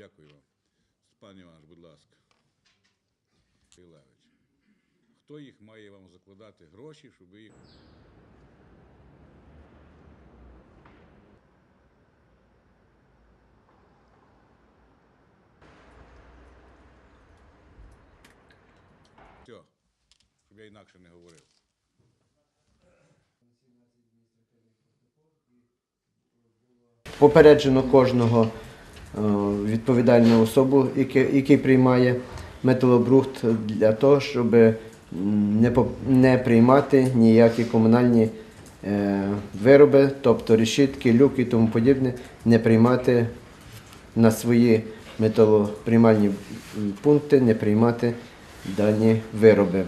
Дякую вам. Степан Іванович, будь ласка. Ілевич. Хто їх має вам закладати гроші, щоб їх. Все, щоб я інакше не говорив. Попереджено кожного відповідальну особу, який приймає металобрухт для того, щоб не, приймати ніякі комунальні е, вироби, тобто решітки, люки і тому подібне, не приймати на свої металоприймальні пункти, не приймати дані вироби.